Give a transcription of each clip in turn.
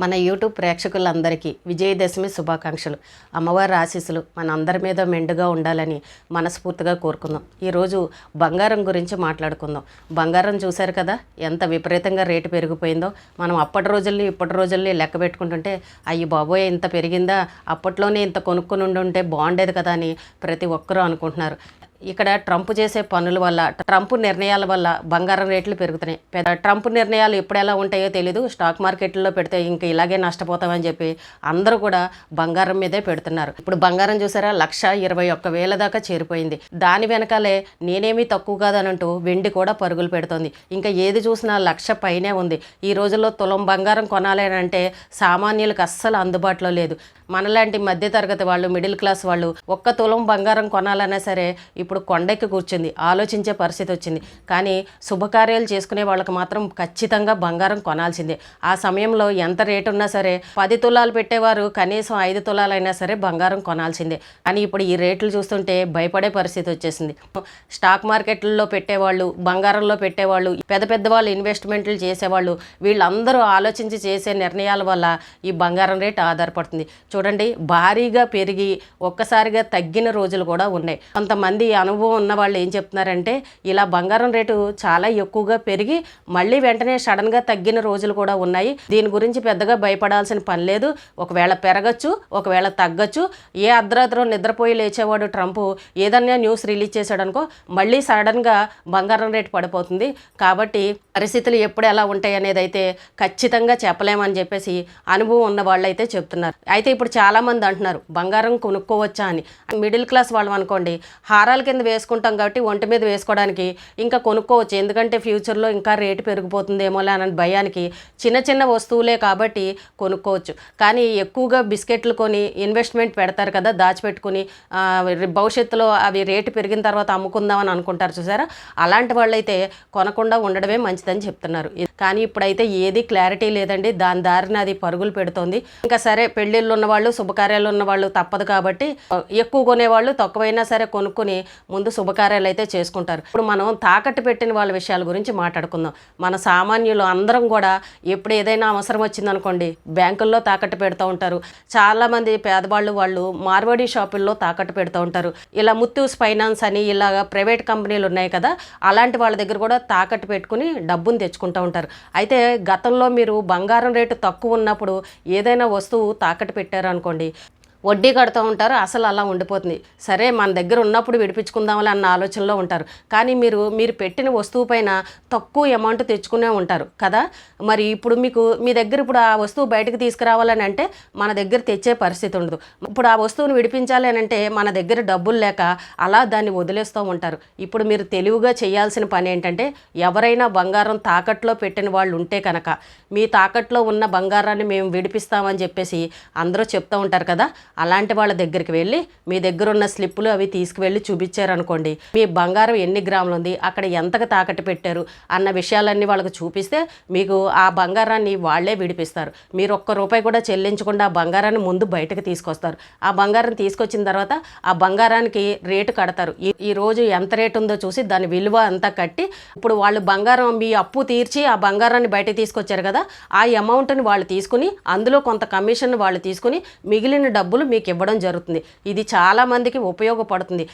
మన యూట్యూబ్ ప్రేక్షకులందరికీ విజయదశమి శుభాకాంక్షలు. అమ్మవారి ఆశీస్సులు మన అందరి మీద మెండుగా ఉండాలని మనస్ఫూర్తిగా కోరుకుందాం. ఈరోజు బంగారం గురించి మాట్లాడుకుందాం. బంగారం చూశారు కదా ఎంత విపరీతంగా రేటు పెరిగిపోయిందో. మనం అప్పటి రోజుల్ని ఇప్పటి రోజుల్ని లెక్క పెట్టుకుంటుంటే అయ్యి బాబోయ్ ఇంత పెరిగిందా? అప్పట్లోనే ఇంత కొనుక్కుని ఉండి ఉంటే బాగుండేది కదా అని ప్రతి ఒక్కరూ అనుకుంటున్నారు. ఇక్కడ ట్రంప్ చేసే పనుల వల్ల ట్రంప్ నిర్ణయాల వల్ల బంగారం రేట్లు పెరుగుతున్నాయి. పెద్ద ట్రంప్ నిర్ణయాలు ఎప్పుడు ఎలా ఉంటాయో తెలీదు. స్టాక్ మార్కెట్లో పెడితే ఇంకా ఇలాగే నష్టపోతామని చెప్పి అందరూ కూడా బంగారం మీదే పెడుతున్నారు. ఇప్పుడు బంగారం చూసారా? లక్ష ఇరవై ఒక్క వేల దాకా చేరిపోయింది. దాని వెనకాలే నేనేమీ తక్కువ కాదనంటూ వెండి కూడా పరుగులు పెడుతోంది. ఇంకా ఏది చూసినా లక్ష పైనే ఉంది. ఈ రోజుల్లో తులం బంగారం కొనాలి అంటే సామాన్యులకు అస్సలు అందుబాటులో లేదు. మనలాంటి మధ్యతరగతి వాళ్ళు మిడిల్ క్లాస్ వాళ్ళు ఒక్క తులం బంగారం కొనాలన్నా సరే ఇప్పుడు కొండెక్కి కూర్చుంది. ఆలోచించే పరిస్థితి వచ్చింది. కానీ శుభకార్యాలు చేసుకునే వాళ్ళకి మాత్రం ఖచ్చితంగా బంగారం కొనాల్సిందే. ఆ సమయంలో ఎంత రేటు ఉన్నా సరే పది తులాలు పెట్టేవారు కనీసం ఐదు తులాలైనా సరే బంగారం కొనాల్సిందే కానీ ఇప్పుడు ఈ రేట్లు చూస్తుంటే భయపడే పరిస్థితి వచ్చేసింది. స్టాక్ మార్కెట్లలో పెట్టేవాళ్ళు బంగారంలో పెట్టేవాళ్ళు పెద్ద పెద్ద వాళ్ళు ఇన్వెస్ట్మెంట్లు చేసేవాళ్ళు వీళ్ళందరూ ఆలోచించి చేసే నిర్ణయాల వల్ల ఈ బంగారం రేట్ ఆధారపడుతుంది. చూడండి భారీగా పెరిగి ఒక్కసారిగా తగ్గిన రోజులు కూడా ఉన్నాయి. కొంతమంది అనుభవం ఉన్న వాళ్ళు ఏం చెప్తున్నారంటే ఇలా బంగారం రేటు చాలా ఎక్కువగా పెరిగి మళ్ళీ వెంటనే సడన్గా తగ్గిన రోజులు కూడా ఉన్నాయి. దీని గురించి పెద్దగా భయపడాల్సిన పని లేదు. ఒకవేళ పెరగచ్చు ఒకవేళ తగ్గచ్చు ఏ అర్ధరాత్రం నిద్రపోయి లేచేవాడు ట్రంప్ ఏదన్నా న్యూస్ రిలీజ్ చేశాడనుకో మళ్ళీ సడన్గా బంగారం రేటు పడిపోతుంది. కాబట్టి పరిస్థితులు ఎప్పుడు ఎలా ఉంటాయి అనేది అయితే ఖచ్చితంగా చెప్పలేమని చెప్పేసి అనుభవం ఉన్న వాళ్ళు అయితే చెప్తున్నారు. అయితే ఇప్పుడు చాలామంది అంటున్నారు బంగారం కొనుక్కోవచ్చా? అని. మిడిల్ క్లాస్ వాళ్ళం అనుకోండి హారాల కింద వేసుకుంటాం కాబట్టి ఒంటి మీద వేసుకోవడానికి ఇంకా కొనుక్కోవచ్చు. ఎందుకంటే ఫ్యూచర్లో ఇంకా రేటు పెరిగిపోతుందేమో అనే భయానికి చిన్న చిన్న వస్తువులే కాబట్టి కొనుక్కోవచ్చు. కానీ ఎక్కువగా బిస్కెట్లు కొని ఇన్వెస్ట్మెంట్ పెడతారు కదా దాచిపెట్టుకుని భవిష్యత్తులో అవి రేటు పెరిగిన తర్వాత అమ్ముకుందామని అనుకుంటారు చూసారా? అలాంటి వాళ్ళైతే కొనకుండా ఉండడమే మంచిదని చెప్తున్నారు. కానీ ఇప్పుడైతే ఏది క్లారిటీ లేదండి. దాని దారిన అది పరుగులు పెడుతోంది. ఇంకా సరే పెళ్ళిళ్ళు ఉన్నవాళ్ళు శుభకార్యాలు ఉన్నవాళ్ళు తప్పదు కాబట్టి ఎక్కువ కొనేవాళ్ళు తక్కువైనా సరే కొనుక్కుని ముందు శుభకార్యాలు అయితే చేసుకుంటారు. ఇప్పుడు మనం తాకట్టు పెట్టిన వాళ్ళ విషయాల గురించి మాట్లాడుకుందాం. మన సామాన్యులు అందరం కూడా ఎప్పుడు ఏదైనా అవసరం వచ్చిందనుకోండి బ్యాంకుల్లో తాకట్టు పెడుతూ ఉంటారు. చాలామంది పేదవాళ్ళు వాళ్ళు మార్వాడి షాపుల్లో తాకట్టు పెడుతూ ఉంటారు. ఇలా ముత్తూస్ ఫైనాన్స్ అని ఇలాగ ప్రైవేట్ కంపెనీలు ఉన్నాయి కదా అలాంటి వాళ్ళ దగ్గర కూడా తాకట్టు పెట్టుకుని డబ్బును తెచ్చుకుంటూ ఉంటారు. అయితే గతంలో మీరు బంగారం రేటు తక్కువ ఉన్నప్పుడు ఏదైనా వస్తువు తాకట్టు పెట్టారనుకోండి వడ్డీ కడుతూ ఉంటారు అసలు అలా ఉండిపోతుంది. సరే మన దగ్గర ఉన్నప్పుడు విడిపించుకుందాంలే అన్న ఆలోచనలో ఉంటారు. కానీ మీరు మీరు పెట్టిన వస్తువు పైన తక్కువ అమౌంట్ తెచ్చుకునే ఉంటారు కదా? మరి ఇప్పుడు మీకు మీ దగ్గర ఇప్పుడు ఆ వస్తువు బయటకు తీసుకురావాలని అంటే మన దగ్గర తెచ్చే పరిస్థితి ఉండదు. ఇప్పుడు ఆ వస్తువును విడిపించాలి అని అంటే మన దగ్గర డబ్బులు లేక అలా దాన్ని వదిలేస్తూ ఉంటారు. ఇప్పుడు మీరు తెలివిగా చేయాల్సిన పని ఏంటంటే ఎవరైనా బంగారం తాకట్లో పెట్టిన వాళ్ళు ఉంటే కనుక మీ తాకట్లో ఉన్న బంగారాన్ని మేము విడిపిస్తామని చెప్పేసి అందరూ చెప్తూ ఉంటారు కదా? అలాంటి వాళ్ళ దగ్గరికి వెళ్ళి మీ దగ్గర ఉన్న స్లిప్పులు అవి తీసుకువెళ్ళి చూపించారనుకోండి. మీ బంగారం ఎన్ని గ్రాములు ఉంది? అక్కడ ఎంతకు తాకట్టు పెట్టారు? అన్న విషయాలన్నీ వాళ్ళకి చూపిస్తే మీకు ఆ బంగారాన్ని వాళ్ళే విడిపిస్తారు. మీరు ఒక్క రూపాయి కూడా చెల్లించకుండా ఆ బంగారాన్ని ముందు బయటకు తీసుకొస్తారు. ఆ బంగారం తీసుకొచ్చిన తర్వాత ఆ బంగారానికి రేటు కడతారు. ఈ ఈ రోజు ఎంత రేటు ఉందో చూసి దాని విలువ అంతా కట్టి ఇప్పుడు వాళ్ళు బంగారం మీ అప్పు తీర్చి ఆ బంగారాన్ని బయట తీసుకొచ్చారు కదా ఆ అమౌంట్ని వాళ్ళు తీసుకుని అందులో కొంత కమిషన్ వాళ్ళు తీసుకుని మిగిలిన డబ్బులు మీకు ఇవ్వడం జరుగుతుంది. ఇది చాలామందికి ఉపయోగపడుతుంది.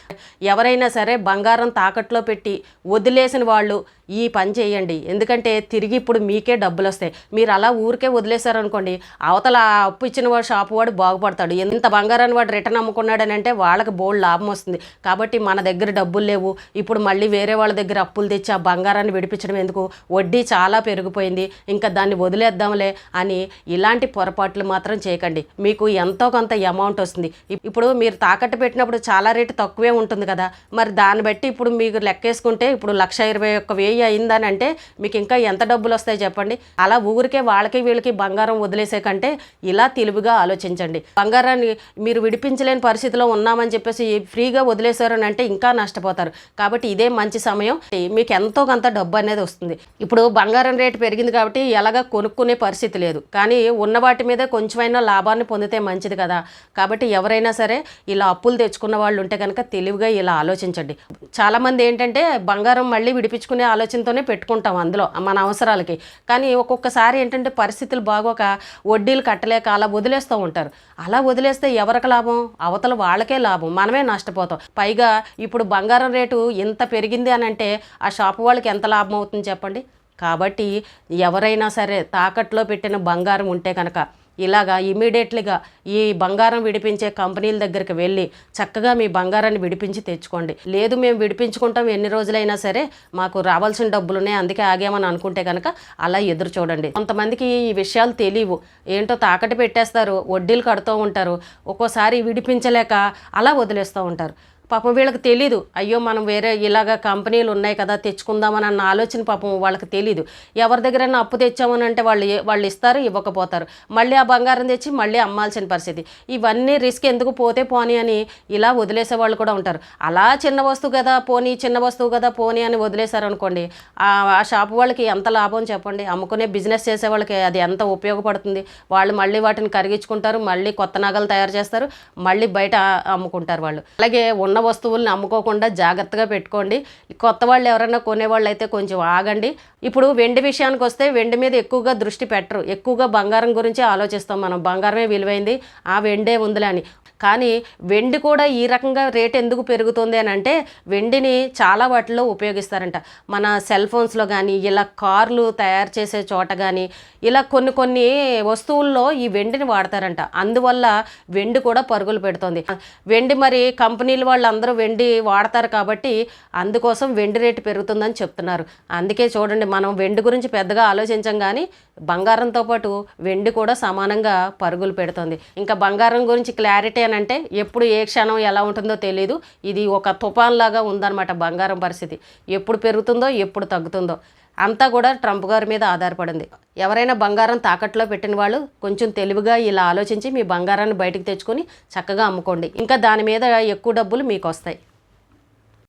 ఎవరైనా సరే బంగారం తాకట్లో పెట్టి వదిలేసిన వాళ్ళు ఈ పని చేయండి. ఎందుకంటే తిరిగి ఇప్పుడు మీకే డబ్బులు వస్తాయి మీరు అలా ఊరికే వదిలేశారనుకోండి అవతల అప్పు ఇచ్చిన వాడు షాపు వాడు బాగుపడతాడు. ఎంత బంగారాన్ని వాడు రిటర్న్ అమ్ముకున్నాడని అంటే వాళ్ళకి బోల్డ్ లాభం వస్తుంది. కాబట్టి మన దగ్గర డబ్బులు లేవు. ఇప్పుడు మళ్ళీ వేరే వాళ్ళ దగ్గర అప్పులు తెచ్చి ఆ బంగారాన్ని విడిపించడం ఎందుకు? వడ్డీ చాలా పెరిగిపోయింది. ఇంకా దాన్ని వదిలేద్దాంలే అని ఇలాంటి పొరపాట్లు మాత్రం చేయకండి. మీకు ఎంతో కొంత అమౌంట్ వస్తుంది. ఇప్- ఇప్పుడు మీరు తాకట్టు పెట్టినప్పుడు చాలా రేటు తక్కువే ఉంటుంది కదా. మరి దాన్ని బట్టి ఇప్పుడు మీకు లెక్కేసుకుంటే ఇప్పుడు లక్ష ఇరవై ఒక్క వెయ్యి అయిందని అంటే మీకు ఇంకా ఎంత డబ్బులు వస్తాయి చెప్పండి? అలా ఊరికే వాళ్ళకి వీళ్ళకి బంగారం వదిలేసే కంటే ఇలా తెలివిగా ఆలోచించండి. బంగారాన్ని మీరు విడిపించలేని పరిస్థితిలో ఉన్నామని చెప్పేసి ఫ్రీగా వదిలేశారు అని అంటే ఇంకా నష్టపోతారు. కాబట్టి ఇదే మంచి సమయం. మీకు ఎంతో కొంత డబ్బు అనేది వస్తుంది. ఇప్పుడు బంగారం రేటు పెరిగింది కాబట్టి ఎలాగా కొనుక్కునే పరిస్థితి లేదు. కానీ ఉన్న వాటి మీద కొంచెమైనా లాభాన్ని పొందితే మంచిది కదా. కాబట్టి ఎవరైనా సరే ఇలా అప్పులు తెచ్చుకున్న వాళ్ళు ఉంటే కనుక తెలివిగా ఇలా ఆలోచించండి. చాలామంది ఏంటంటే బంగారం మళ్ళీ విడిపించుకునే ఆలోచన ఆలోచనతోనే పెట్టుకుంటాం అందులో మన అవసరాలకి. కానీ ఒక్కొక్కసారి ఏంటంటే పరిస్థితులు బాగోక వడ్డీలు కట్టలేక అలా వదిలేస్తూ ఉంటారు. అలా వదిలేస్తే ఎవరికి లాభం? అవతల వాళ్ళకే లాభం. మనమే నష్టపోతాం. పైగా ఇప్పుడు బంగారం రేటు ఇంత పెరిగింది అని అంటే ఆ షాపు వాళ్ళకి ఎంత లాభం అవుతుంది చెప్పండి? కాబట్టి ఎవరైనా సరే తాకట్లో పెట్టిన బంగారం ఉంటే కనుక ఇలాగా ఇమీడియట్లీగా ఈ బంగారం విడిపించే కంపెనీల దగ్గరికి వెళ్ళి చక్కగా మీ బంగారాన్ని విడిపించి తెచ్చుకోండి. లేదు మేము విడిపించుకుంటాం ఎన్ని రోజులైనా సరే మాకు రావాల్సిన డబ్బులునే అందుకే ఆగామని అనుకుంటే కనుక అలా ఎదురు చూడండి. కొంతమందికి ఈ విషయాలు తెలియవు. ఏంటో తాకట్టు పెట్టేస్తారు వడ్డీలు కడుతూ ఉంటారు ఒక్కోసారి విడిపించలేక అలా వదిలేస్తూ ఉంటారు. పాపం వీళ్ళకి తెలీదు. అయ్యో మనం వేరే ఇలాగ కంపెనీలు ఉన్నాయి కదా తెచ్చుకుందామని అన్న ఆలోచన పాపం వాళ్ళకి తెలీదు. ఎవరి దగ్గరైనా అప్పు తెచ్చామని అంటే వాళ్ళు వాళ్ళు ఇస్తారు ఇవ్వకపోతారు. మళ్ళీ ఆ బంగారం తెచ్చి మళ్ళీ అమ్మాల్సిన పరిస్థితి. ఇవన్నీ రిస్క్ ఎందుకు పోతే పోనీ అని ఇలా వదిలేసే వాళ్ళు కూడా ఉంటారు. అలా చిన్న వస్తువు కదా పోనీ చిన్న వస్తువు కదా పోనీ అని వదిలేశారు అనుకోండి ఆ షాప్ షాపు వాళ్ళకి ఎంత లాభం చెప్పండి? అమ్ముకునే బిజినెస్ చేసే వాళ్ళకి అది ఎంత ఉపయోగపడుతుంది? వాళ్ళు మళ్ళీ వాటిని కరిగించుకుంటారు మళ్ళీ కొత్త నగలు తయారు చేస్తారు మళ్ళీ బయట అమ్ముకుంటారు వాళ్ళు. అలాగే ఉన్న వస్తువుల్ని అమ్ముకోకుండా జాగ్రత్తగా పెట్టుకోండి. కొత్త వాళ్ళు ఎవరైనా కొనేవాళ్ళు అయితే కొంచెం ఆగండి. ఇప్పుడు వెండి విషయానికి వస్తే వెండి మీద ఎక్కువగా దృష్టి పెట్టరు. ఎక్కువగా బంగారం గురించి ఆలోచిస్తాం మనం. బంగారమే విలువైంది. ఆ వెండే ఉందిలే అని. కానీ వెండి కూడా ఈ రకంగా రేట్ ఎందుకు పెరుగుతుంది అని అంటే వెండిని చాలా వాటిలో ఉపయోగిస్తారంట. మన సెల్ ఫోన్స్లో కానీ ఇలా కార్లు తయారు చేసే చోట కానీ ఇలా కొన్ని కొన్ని వస్తువుల్లో ఈ వెండిని వాడతారంట. అందువల్ల వెండి కూడా పరుగులు పెడుతుంది. వెండి మరి కంపెనీలు వాళ్ళందరూ వెండి వాడతారు కాబట్టి అందుకోసం వెండి రేటు పెరుగుతుందని చెప్తున్నారు. అందుకే చూడండి మనం వెండి గురించి పెద్దగా ఆలోచించం కానీ బంగారంతో పాటు వెండి కూడా సమానంగా పరుగులు పెడుతుంది. ఇంకా బంగారం గురించి క్లారిటీ అని అంటే ఎప్పుడు ఏ క్షణం ఎలా ఉంటుందో తెలియదు ఇది ఒక తుఫాన్ లాగా ఉందన్నమాట బంగారం పరిస్థితి. ఎప్పుడు పెరుగుతుందో ఎప్పుడు తగ్గుతుందో. అంతా కూడా ట్రంప్ గారి మీద ఆధారపడింది. ఎవరైనా బంగారం తాకట్లో పెట్టిన వాళ్ళు కొంచెం తెలివిగా ఇలా ఆలోచించి మీ బంగారాన్ని బయటకు తెచ్చుకొని చక్కగా అమ్ముకోండి. ఇంకా దాని మీద ఎక్కువ డబ్బులు మీకు వస్తాయి